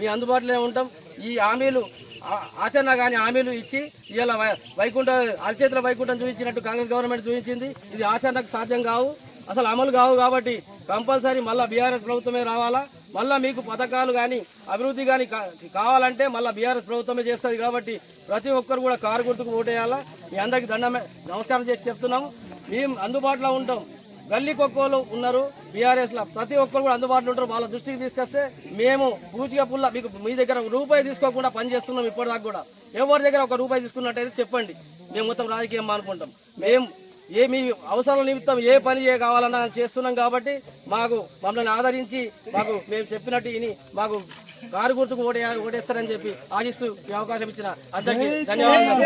మీ అందుబాటులో ఉంటాం. ఈ హామీలు ఆచరణ కానీ హామీలు ఇచ్చి ఇలా వైకుంఠ అరచేతుల వైకుంఠం చూపించినట్టు కాంగ్రెస్ గవర్నమెంట్ చూపించింది. ఇది ఆచరణకు సాధ్యం కావు. అసలు అమలు కావు కాబట్టి కంపల్సరీ మళ్ళీ బీఆర్ఎస్ ప్రభుత్వమే రావాలా? మళ్ళీ మీకు పథకాలు కానీ అభివృద్ధి కానీ కావాలంటే మళ్ళీ బీఆర్ఎస్ ప్రభుత్వమే చేస్తుంది కాబట్టి ప్రతి ఒక్కరు కూడా కారు గుర్తుకు ఓటేయాలా? మీ అందరికి దండమే నమస్కారం చేసి చెప్తున్నాము. మేము అందుబాటులో ఉంటాం. గల్లీ కొక్కోలు ఉన్నారు. బీఆర్ఎస్లో ప్రతి ఒక్కరు కూడా అందుబాటులో ఉంటారు. వాళ్ళ దృష్టికి తీసుకొస్తే మేము పూచిగా పుల్ల మీకు మీ దగ్గర రూపాయి తీసుకోకుండా పని చేస్తున్నాం ఇప్పటిదాకా కూడా. ఎవరి దగ్గర ఒక రూపాయి తీసుకున్నట్టయితే చెప్పండి. మేము మొత్తం రాజకీయం మానుకుంటాం. మేము ఏ మీ అవసరాల నిమిత్తం ఏ పని ఏ కావాలన్నా చేస్తున్నాం కాబట్టి మాకు మమ్మల్ని ఆదరించి మాకు మేము చెప్పినట్టు ఇని మాకు కారు గుర్తుకు ఓటే ఓటేస్తారని చెప్పి ఆశిస్తూ ఈ అవకాశం ఇచ్చిన అందరికీ ధన్యవాదాలు.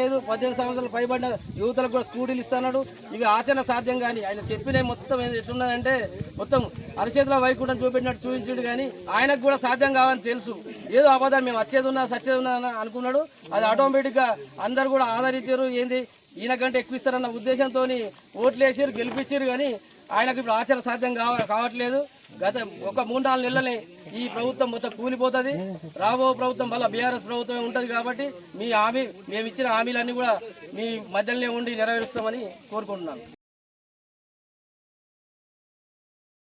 లేదు పద్దెనిమిది సంవత్సరాలు పైబడిన యువతలకు కూడా స్కూటీలు ఇస్తున్నాడు. ఇవి ఆచరణ సాధ్యం కానీ ఆయన చెప్పిన మొత్తం ఎట్లున్నదంటే మొత్తం అరచేతిలో వైకుంఠం చూపెట్టినట్టు చూపించుడు కానీ ఆయనకు కూడా సాధ్యం కావని తెలుసు. ఏదో అబద్ధం మేము వచ్చేది ఉన్నా సచ్చేది ఉన్నా అనుకున్నాడు. అది ఆటోమేటిక్గా అందరు కూడా ఆదరించారు. ఏంది? ఈయన కంటే ఎక్కువ ఇస్తారన్న ఉద్దేశంతో ఓట్లు వేసారు గెలిపించారు కానీ ఆయనకు ఇప్పుడు ఆచరణ సాధ్యం కావ కావట్లేదు. గత ఒక మూడు నాలుగు నెలలనే ఈ ప్రభుత్వం మొత్తం కూలిపోతుంది. రాబో ప్రభుత్వం వల్ల బీఆర్ఎస్ ప్రభుత్వమే ఉంటుంది కాబట్టి మీ హామీ మేము ఇచ్చిన హామీలన్నీ కూడా మీ మధ్యలోనే ఉండి నెరవేరుస్తామని కోరుకుంటున్నాను.